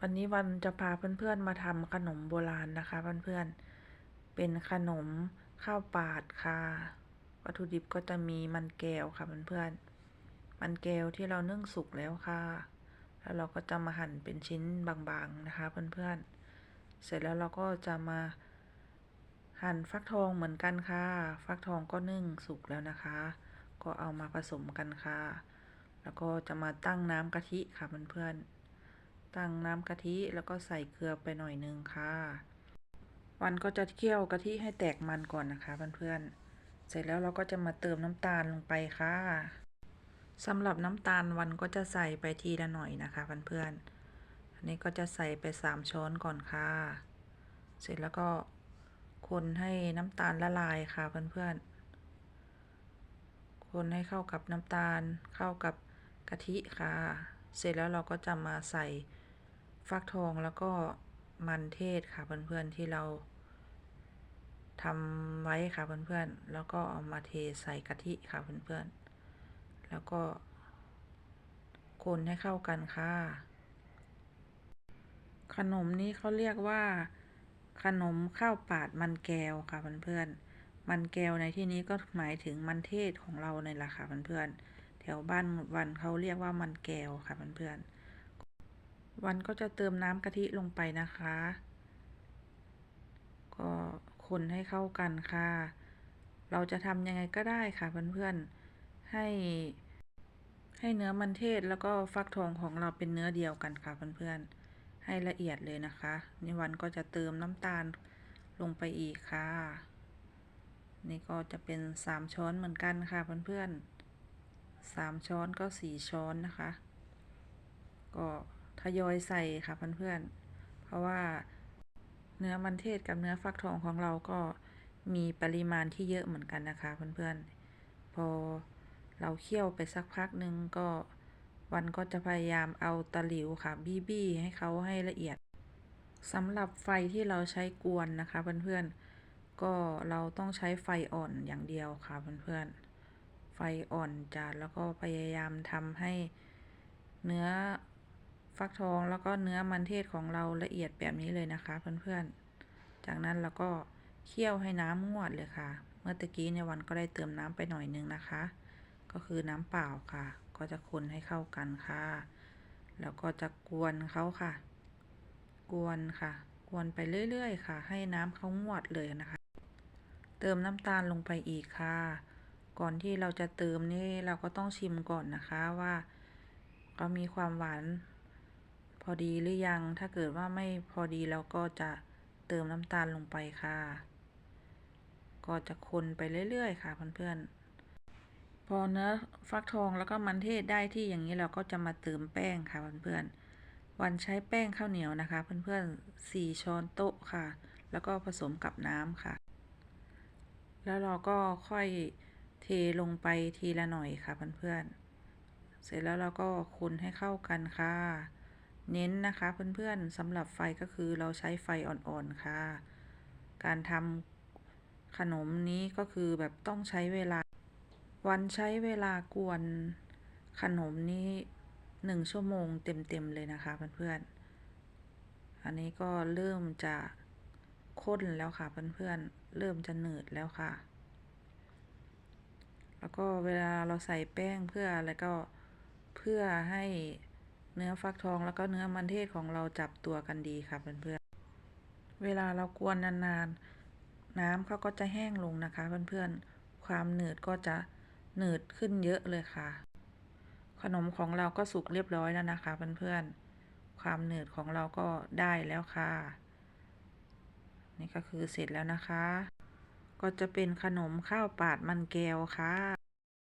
วันนี้วันจะพาเพื่อนๆมาทำขนมโบราณนะคะเพื่อนๆ เป็นขนมข้าวปาดค่ะ วัตถุดิบก็จะมีมันแก้วค่ะเพื่อนๆ มันแก้วที่เรานึ่งสุกแล้วค่ะ แล้วเราก็จะมาหั่นเป็นชิ้นบางๆนะคะเพื่อนๆ เสร็จแล้วเราก็จะมาหั่นฟักทองเหมือนกันค่ะ ฟักทองก็นึ่งสุกแล้วนะคะ ก็เอามาผสมกันค่ะ แล้วก็จะมาตั้งน้ำกะทิค่ะเพื่อนๆ ตั้งน้ำกะทิแล้วก็ใส่เกลือไปหน่อยนึงค่ะ วันก็จะเคี่ยวกะทิให้แตกมันก่อนนะคะเพื่อนๆ เสร็จแล้วเราก็จะมาเติมน้ำตาลลงไปค่ะสำหรับน้ำตาลวันก็จะใส่ไปทีละหน่อยนะคะเพื่อนๆ อันนี้ก็จะใส่ไปสามช้อนก่อนค่ะ เสร็จแล้วก็คนให้น้ำตาลละลายค่ะเพื่อนๆ คนให้เข้ากับน้ำตาลเข้ากับกะทิค่ะ เสร็จแล้วเราก็จะมาใส่ ฟักทองแล้วก็มันเทศค่ะเพื่อนๆที่เราทำไว้ค่ะเพื่อนๆ แล้วก็เอามาเทใส่กะทิค่ะเพื่อนๆ แล้วก็คนให้เข้ากันค่ะ ขนมนี้เขาเรียกว่า ขนมข้าวปาดมันแก้วค่ะเพื่อนๆ มันแก้วในที่นี้ก็หมายถึงมันเทศของเราในละค่ะเพื่อนๆ แถวบ้านวันเขาเรียกว่ามันแก้วค่ะเพื่อนๆ วันก็จะเติมน้ำกะทิลงไปนะคะ ก็คนให้เข้ากันค่ะ เราจะทำยังไงก็ได้ค่ะเพื่อนๆ ให้ให้เนื้อมันเทศแล้วก็ฟักทองของเราเป็นเนื้อเดียวกันค่ะเพื่อนๆ ให้ละเอียดเลยนะคะนี่วันก็จะเติมน้ำตาลลงไปอีกค่ะ นี่ก็จะเป็นสามช้อนเหมือนกันค่ะเพื่อนๆสามช้อนก็สี่ช้อนนะคะ ก็ ยอยใส่ค่ะเพื่อนๆ เพราะว่าเนื้อมันเทศกับเนื้อฟักทองของเราก็มีปริมาณที่เยอะเหมือนกันนะคะเพื่อนๆ พอเราเคี่ยวไปสักพักหนึ่งก็วันก็จะพยายามเอาตะหลิวค่ะ บี้บี้ให้เขาให้ละเอียดสำหรับไฟที่เราใช้กวนนะคะเพื่อนๆ ก็เราต้องใช้ไฟอ่อนอย่างเดียวค่ะเพื่อนๆ ไฟอ่อนจัดแล้วก็พยายามทำให้เนื้อ ฟักทองแล้วก็เนื้อมันเทศของเราละเอียดแบบนี้เลยนะคะ เพื่อนๆ จากนั้นเราก็เคี่ยวให้น้ำงวดเลยค่ะ เมื่อตะกี้ในวันก็ได้เติมน้ำไปหน่อยนึงนะคะ ก็คือน้ำเปล่าค่ะ ก็จะคนให้เข้ากันค่ะ แล้วก็จะกวนเขาค่ะ กวนค่ะ กวนไปเรื่อยๆ ค่ะ ให้น้ำเขางวดเลยนะคะ เติมน้ำตาลลงไปอีกค่ะ ก่อนที่เราจะเติมนี่เราก็ต้องชิมก่อนนะคะว่าเขามีความหวาน อดีหรือยัง ถ้าเกิดว่าไม่พอดีเราก็จะเติมน้ำตาลลงไปค่ะ ก็จะคนไปเรื่อยๆ ค่ะเพื่อนๆ พอเนื้อฟักทองแล้วก็มันเทศได้ที่อย่างนี้เราก็จะมาเติมแป้งค่ะเพื่อนๆ วันใช้แป้งข้าวเหนียวนะคะ เพื่อนๆสี่ช้อนโต๊ะค่ะ แล้วก็ผสมกับน้ำค่ะ แล้วเราก็ค่อยเทลงไปทีละหน่อยค่ะเพื่อนๆ เสร็จแล้วเราก็คนให้เข้ากันค่ะ เน้นนะคะเพื่อนๆสำหรับไฟก็คือเราใช้ไฟอ่อนๆค่ะ การทำขนมนี้ก็คือแบบต้องใช้เวลา วันใช้เวลากวนขนมนี้หนึ่งชั่วโมงเต็มๆเลยนะคะเพื่อนๆ อันนี้ก็เริ่มจะข้นแล้วค่ะเพื่อนๆ เริ่มจะหนืดแล้วค่ะ แล้วก็เวลาเราใส่แป้งเพื่ออะไรก็เพื่อให้ เนื้อฟักทองแล้วก็เนื้อมันเทศของเราจับตัวกันดีค่ะเพื่อนๆ เวลาเรากวนนานๆ น้ำเขาก็จะแห้งลงนะคะเพื่อนๆ ความหนืดก็จะหนืดขึ้นเยอะเลยค่ะ ขนมของเราก็สุกเรียบร้อยแล้วนะคะเพื่อนๆ ความหนืดของเราก็ได้แล้วค่ะ นี่ก็คือเสร็จแล้วนะคะ ก็จะเป็นขนมข้าวปาดมันแก้วค่ะ